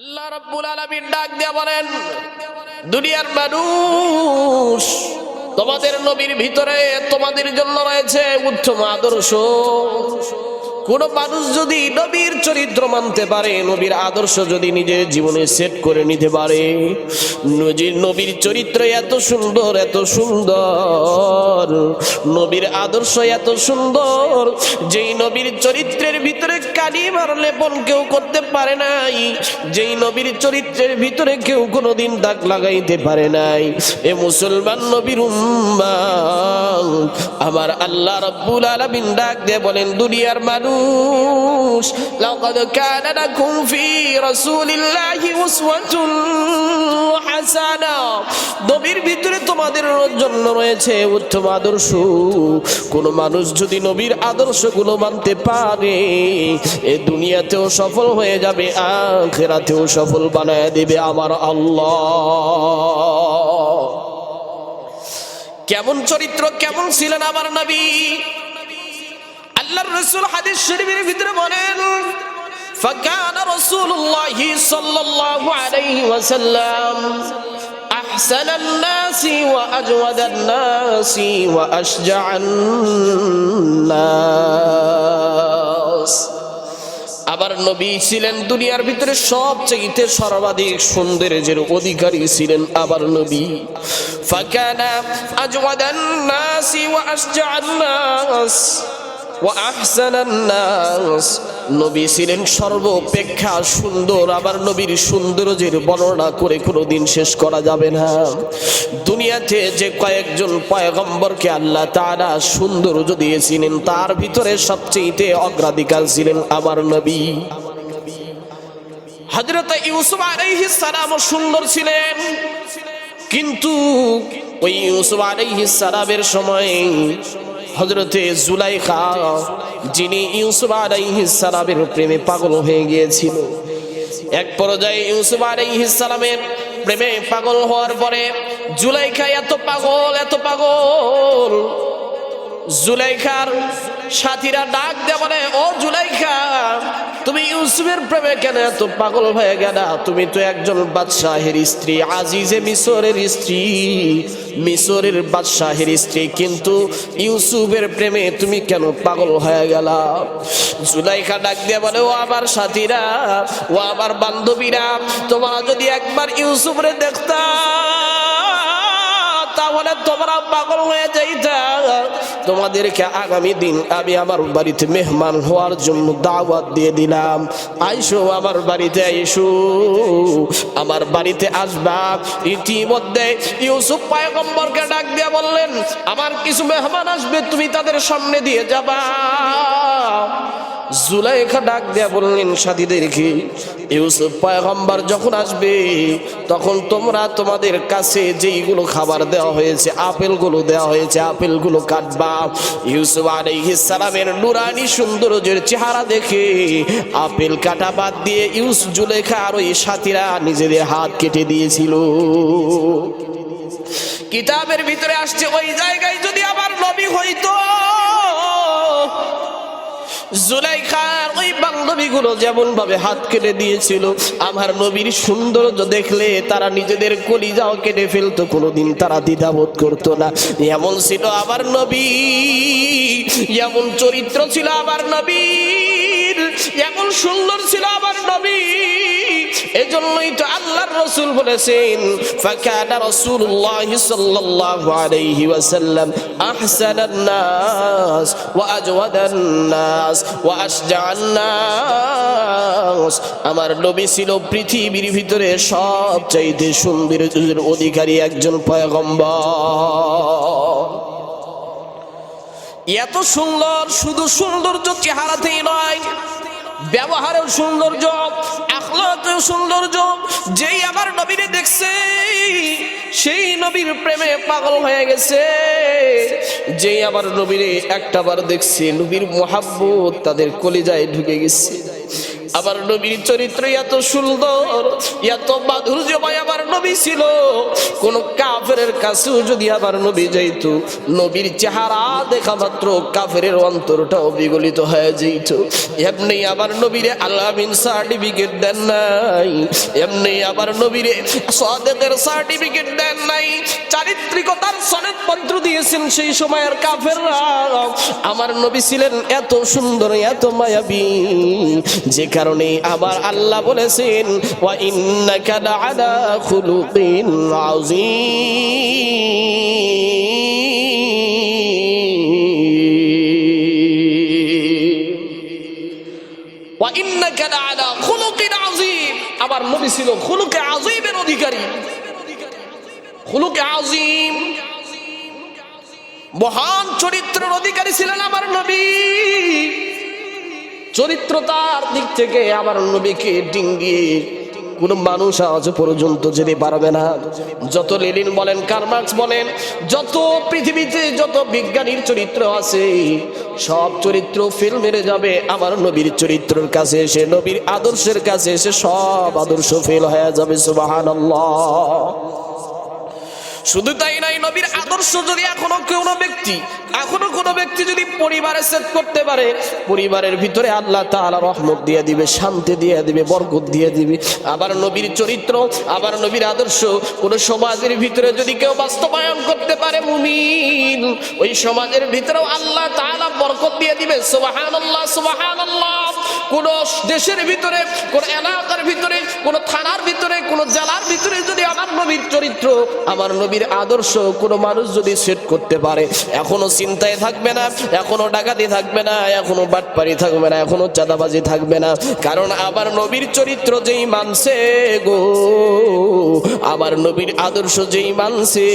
আল্লাহ রাব্বুল আলামিন ডাক দিয়া বলেন, দুনিয়ার মানুষ, তোমাদের নবীর ভিতরে তোমাদের জন্য রয়েছে উত্তম আদর্শ। কোন মানুষ যদি নবীর চরিত্র মানতে পারে, নবীর আদর্শ যদি নিজের জীবনে সেট করে নিতে পারে নজির নবীর চরিত্র এত সুন্দর এত সুন্দর। নবীর আদর্শ এত সুন্দর, যেই নবীর চরিত্রের ভিতরে কালিমার লেপন কেউ করতে পারে নাই, যেই নবীর চরিত্রের ভিতরে কেউ কোনোদিন দাগ লাগাইতে পারে নাই। এ মুসলমান নবীর আমার আল্লাহ রাব্বুল আলামিন ডাক দিয়ে বলেন, দুনিয়ার মানুষ, লাকাদ কানা লাকুম ফি রাসূলিল্লাহি উসওয়াতুন হাসানা। নবীর ভিতরে তোমাদের জন্য রয়েছে উত্তম আদর্শ কোন মানুষ যদি নবীর আদর্শগুলো মানতে পারে এ দুনিয়াতেও সফল হয়ে যাবে আখেরাতেও সফল বানায় দেবে আমার আল্লাহ কেমন চরিত্র কেমন ছিলেন আমার নবী আল্লাহর রাসূল হাদিস শরীফের ভিতরে বলেন فكان رسول الله صلى الله عليه وسلم أحسن الناس وأجود الناس وأشجع الناس আবার নবী ছিলেন দুনিয়ার ভিতরে সবচেয়ে সর্বাধিক সৌন্দর্যের অধিকারী ছিলেন আবার নবী ফাকানা আজওয়াদান নাসি ওয়া আশজাআন নাস ওয়া আহসানান নাস নবী ছিলেন সর্বপেক্ষা সুন্দর। আবার নবীর সৌন্দর্যের বর্ণনা করে কোনোদিন শেষ করা যাবে না। দুনিয়াতে যে কয়েকজন পয়গম্বরকে আল্লাহ তাআলা সৌন্দর্য দিয়েছিলেন, তার ভিতরে সবচেয়ে অগ্রাধিকার ছিলেন আমার নবী। হযরত ইউসুফ আলাইহিস সালাম সুন্দর ছিলেন। কিন্তু ওই ইউসুফ আলাইহিস সালামের সময় হজরতে জুলাইখা, যিনি ইউসুফ সালামের প্রেমে পাগল হয়ে গিয়েছিল। এক পর্যায়ে ইউসুফ সালামের প্রেমে পাগল হওয়ার পরে জুলাইখা, এত পাগল এত পাগল। জুলাইখার সাথীরা ডাক দেয় বলে, ও জুলাইখা, তুমি ইউসুফের প্রেমে কেন এত পাগল হয়ে গেলা? তুমি তো একজন বাদশাহের স্ত্রী, আজিজে মিশরের স্ত্রী মিশরের বাদশাহের স্ত্রী। কিন্তু ইউসুফের প্রেমে তুমি কেন পাগল হয়ে গেলা? জুলাইখা ডাক দিয়ে বলে, ও আমার সাথীরা, ও আমার বান্ধবীরা, তোমরা যদি একবার ইউসুফরে দেখতা তাহলে তোমরা পাগল হয়ে যাইতা। তোমাদেরকে আগামী দিন আমি আমার বাড়িতে মেহমান হওয়ার জন্য দাওয়াত দিয়ে দিলাম। আইসো আমার বাড়িতে আইসো। আমার বাড়িতে আসবা। ইতিমধ্যে ইউসুফ পায়গম্বরকে ডাক দিয়ে বললেন, আমার কিছু মেহমান আসবে, তুমি তাদের সামনে দিয়ে যাবা। জুলাইখা ডাক দেয়া বললেন সাথীদেরকে ইউসুফ পয়গম্বর যখন আসবে, তখন তোমরা তোমাদের কাছে যেইগুলো খাবার দেওয়া হয়েছে, আপেলগুলো দেওয়া হয়েছে, আপেলগুলো কাটবা। ইউসুফ আলাইহিস সালামের নুরানি সৌন্দর্যের চেহারা দেখে আপেল কাটা বাদ দিয়ে ইউসুফ জুলেখা আর ওই সাথীরা নিজেদের হাত কেটে দিয়েছিল। কিতাবের ভিতরে আসছে, ওই জায়গায় যদি আবার নবী হইতো জুলাইখার ওই বান্ধবীগুলো যেমন ভাবে হাত কেটে দিয়েছিল, আমার নবীর সৌন্দর্য দেখলে তারা নিজেদের কলিজাও কেটে ফেলতো, কোনোদিন তারা দ্বিধাবোধ করতো না। এমন ছিল আমার নবী, এমন চরিত্র ছিল আমার নবীর, এমন সুন্দর ছিল আমার নবী এজন্যই তো আল্লাহর রসুল বলেছেন, ফাকানা রাসূলুল্লাহ সাল্লাল্লাহু আলাইহি ওয়াসাল্লাম আহসানান নাস ওয়া আজওয়াদান নাস ওয়া আশজাআন নাস। আমার নবী ছিল পৃথিবীর ভিতরে সবচাইতে সৌন্দর্যের অধিকারী একজন পয়গম্বর। এত সুন্দর, শুধু সৌন্দর্য চেহারাতেই নয় ব্যবহারেও সৌন্দর্য আখলাতেও সৌন্দর্য, যেই আমার নবীরে দেখছে, সেই নবীর প্রেমে পাগল হয়ে গেছে। যেই আমার নবীরে একটাবার দেখছে, নবীর মহাব্বত তাদের কলিজায় ঢুকে গেছে। আমার নবীর চরিত্র এত সুন্দর, এত মাধুর্যময় আমার নবী ছিল। কোন কাফের কাছেও যদি আমার নবী যাইত, নবীর চেহারা দেখা মাত্র কাফের অন্তরটাও বিগলিত হয়ে যাইত। এমনি আমার নবীরে আল্লামিন সার্টিফিকেট দেন নাই। এমনি আমার নবীরে সাদেকের সার্টিফিকেট দেন নাই। চারিত্রিকতার সনদ পত্র দিয়েছেন সেই সময়ের কাফেররা। আমার নবী ছিলেন এত সুন্দর, এত মায়াবী। যে কারণে আবার আল্লাহ বলেছেন, ওয়া ইন্নাকা লাআলা খুলুকিন আযীম। ওয়া ইন্নাকা লাআলা খুলুকিন আযীম। আমার নবী ছিল খুলুকে আযীমের অধিকারী। খুলুকে আযীম। মহান চরিত্রের অধিকারী ছিলেন আমার নবী। চরিত্রতার দিক থেকে আমার নবীকে ডিঙ্গি। কোন মানুষ আজ পর্যন্ত যেতে পারবে না। যত লেলিন বলেন কারমার্কস বলেন, যত পৃথিবীতে যত বিজ্ঞানীর চরিত্র আছে, সব চরিত্র ফেল মেরে যাবে। আমার নবীর চরিত্রের কাছে এসে, নবীর আদর্শের কাছে এসে সব আদর্শ ফেল হয়ে যাবে, সুবহানাল্লাহ। শুধু তাই নাই নবীর আদর্শ যদি এখনও কোনো ব্যক্তি, এখনও কোনো ব্যক্তি যদি পরিবারে সেট করতে পারে, পরিবারের ভিতরে আল্লাহ তাআলা রহমত দিয়ে দিবে, শান্তি দিয়ে দিবে, বরকত দিয়ে দিবে। আবার নবীর চরিত্র, আবার নবীর আদর্শ, কোন সমাজের ভিতরে যদি কেউ বাস্তবায়ন করতে পারে, মুমিন, ওই সমাজের ভিতরেও আল্লাহ তাআলা বরকত দিয়ে দিবে, সুবহানাল্লাহ সুবহানাল্লাহ। কোন দেশের ভিতরে, কোন এলাকার ভিতরে, কোন থানার ভিতরে, কোন জেলার ভিতরে যদি আমার নবীর চরিত্র, আমার নবীর আদর্শ কোন মানুষ যদি সেট করতে পারে, এখনও চিন্তায় থাকবে না, এখনও ডাকাতি থাকবে না, এখনও বাটপারি থাকবে না, এখনও চাঁদাবাজি থাকবে না। কারণ আবার নবীর চরিত্র যেই মানছে গো, আবার নবীর আদর্শ যেই মানছে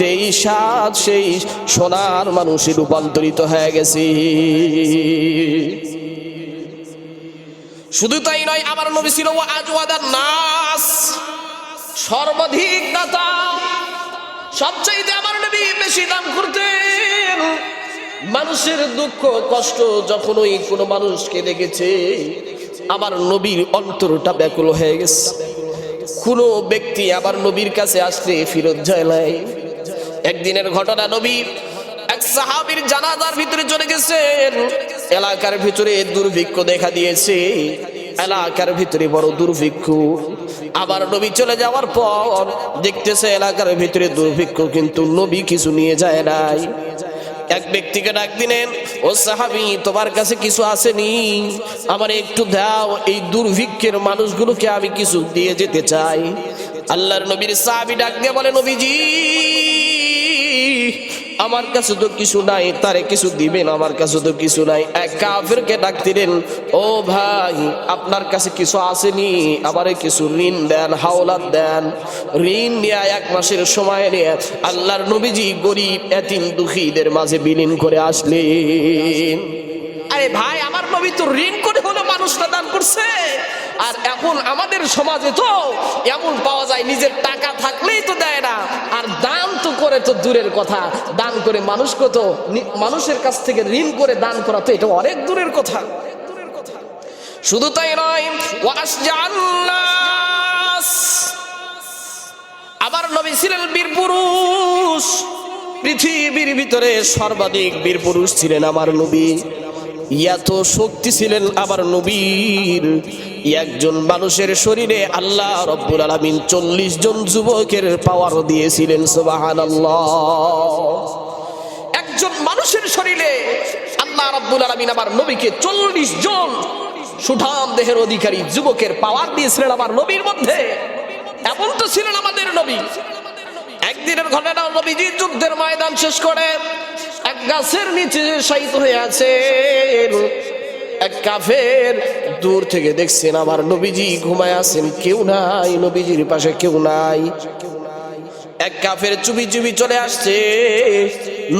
তেই সাত সেই সোনার মানুষে রূপান্তরিত হয়ে গেছে। শুধু তাই নয়, আমার নবী ছিল আজওয়াদার নাস, সর্বাধিক দাতা। সবচাইতে আমার নবী বেশি দাম করতেন। মানুষের দুঃখ, কষ্ট যখন ওই কোনো মানুষকে দেখেছে, আমার নবীর অন্তরটা ব্যাকুল হয়ে গেছে। কোনো ব্যক্তি আবার নবীর কাছে আসলে ফিরত যায় নাই। একদিনের ঘটনা নবী এক সাহাবীর জানাজার ভিতরে চলে গেছেন। এলাকার ভিতরে দুর্ভিক্ষ দেখা দিয়েছে। এলাকার ভিতরে বড় দুর্ভিক্ষ। আবার নবী চলে যাওয়ার পর দেখতেছে এলাকার ভিতরে দুর্ভিক্ষ, কিন্তু নবী কিছু নিয়ে যায় নাই। এক ব্যক্তিকে ডাক দিলেন, ও সাহাবি, তোমার কাছে কিছু আসেনি? আমার একটু দাও, এই দুর্ভিক্ষের মানুষগুলোকে আমি কিছু দিয়ে যেতে চাই। আল্লাহর নবীর সাহাবি ডাক দিয়ে বলে, নবীজি আমার কাছে তো কিছু নাই, তারে কিছু দিবেন, আমার কাছে তো কিছু নাই। এক কাফেরকে ডাক দিলেন, ও ভাই, আপনার কাছে কিছু আসেনি, আমারে কিছু ঋণ দেন, হাওলাত দেন। ঋণ নিয়ে এক মাসের সময় নিয়ে আল্লাহর নবীজি গরিব, এতিম, দুঃখীদের মাঝে বিলীন করে আসলেন। আরে ভাই, আমার নবী তো ঋণ করে হলো মানুষটা দান করছে। আর এখন আমাদের সমাজে তো এমন পাওয়া যায়, নিজের টাকা থাকলেই তো দেয় না। আর দান তো করে তো দূরের কথা। দান করে মানুষকে তো মানুষের কাছ থেকে ঋণ করে দান করা তো এটা অনেক দূরের কথা। শুধু তাই নয় আবার নবী ছিলেন বীর পুরুষ। পৃথিবীর ভিতরে সর্বাধিক বীর পুরুষ ছিলেন আমার নবী। এত শক্তি ছিলেন আবার নবীর। একজন মানুষের শরীরে আল্লাহ রব্বুল আলমিন চল্লিশ জন যুবকের পাওয়ার দিয়েছিলেন সুবাহান একজন মানুষের শরীরে আল্লাহ রব্বুল আলমিন আমার নবীকে চল্লিশ জন সুঠাম দেহের অধিকারী যুবকের পাওয়ার দিয়েছিলেন আমার নবীর মধ্যে। এমন তো ছিলেন আমাদের নবী। একদিনের ঘটনা নবীজি যুদ্ধের ময়দান শেষ করে। এক গাছের নিচে শায়িত হয়ে আছে এক কাফের দূর থেকে দেখছেন আমার নবীজি ঘুমায় আছেন, কেউ নাই, নবীজির পাশে কেউ নাই। এক কাফের চুবি চুবি চলে আসছে,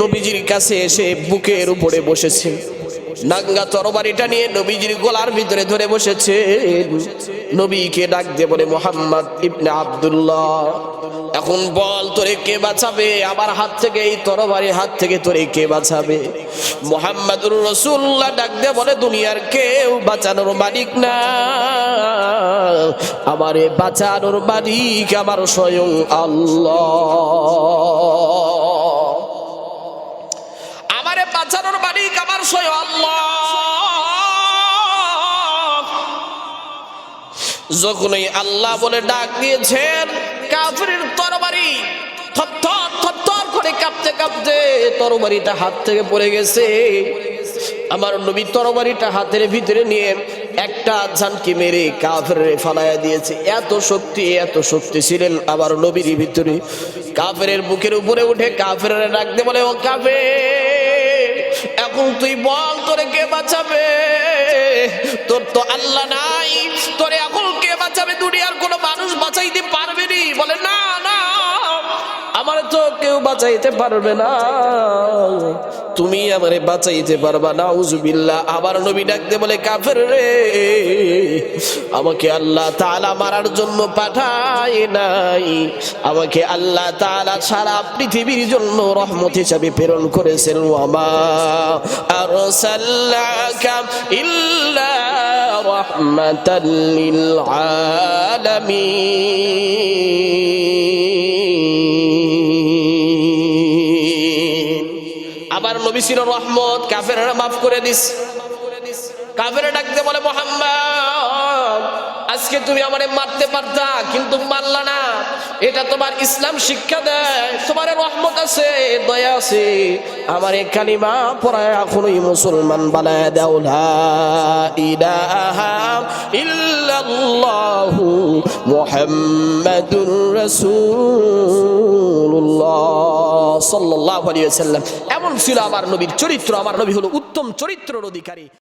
নবীজির কাছে এসে বুকের উপরে বসেছে। নাঙ্গা তরবারিটা নিয়ে নবীজির গলার ভিতরে ধরে বসেছে। নবীকে ডাক দিয়ে বলে, মোহাম্মদ ইবনে আব্দুল্লাহ, এখন বল তোরে কে বাঁচাবে? আমার হাত থেকে, এই তরবারি হাত থেকে তোরে কে বাঁচাবে? মোহাম্মদুর রসুল্লাহ ডাক দিয়ে বলে, দুনিয়ার কেউ বাঁচানোর মালিক না। আমারে বাঁচানোর মালিক আমার স্বয়ং আল্লাহ। আমারে বাঁচানোর মালিক আমার স্বয়ং আল্লাহ। আল্লাহ বলে ডাক দিয়েছেন, কাফিরের তরবারি করে কাঁপতে কাঁপতে তরবারিটা হাত থেকে পড়ে গেছে। আমার নবী তরবারিটা হাতের ভিতরে নিয়ে একটা ঝানকি মেরে কাফের ফালাইয়া দিয়েছে। এত শক্তি এত শক্তি ছিলেন আবার নবীর ভিতরে। কাফের বুকের উপরে উঠে কাফের ডাকতে বলে, ও কাফে এখন তুই বল, তোরে কে বাঁচাবে? তোর তো আল্লাহ নাই। তোরে এখন কে বাঁচাবে? দুনিয়ার কোনো মানুষ বাঁচাইতে পারবে নি। বলে না। আমার তো কেউ বাঁচাইতে পারবে না। তুমি আমারে বাঁচাইতে পারবা না উজুবিল্লাহ আবার নবী ডাকতে বলে, কাফের রে, আমাকে আল্লাহ তালা মারার জন্য পাঠায় নাই। আমাকে আল্লাহ তাআলা সারা পৃথিবীর জন্য রহমত হিসাবে প্রেরণ করেছেন। ওয়ামা আরসালনাকা ইল্লা রাহমাতাল নবী ছিল রহমত কাফেরা মাফ করে দিস। কাফেরা ডাকতে বলে মোহাম্মদ আজকে তুমি আমারে মারতে পারতা, কিন্তু মারলা না। এটা তোমার ইসলাম শিক্ষা দেয়, তোমার রহমত আছে, দয়া আছে। আমার এই কালিমা পড়ায় এখনোই মুসলমান বানায় দাও ইল্লাল্লাহু মুহাম্মাদুর রাসূলুল্লাহ সাল্লাল্লাহু আলাইহি ওয়াসাল্লাম। এমন ছিল আমার নবীর চরিত্র, আমার নবী হলো উত্তম চরিত্রের অধিকারী।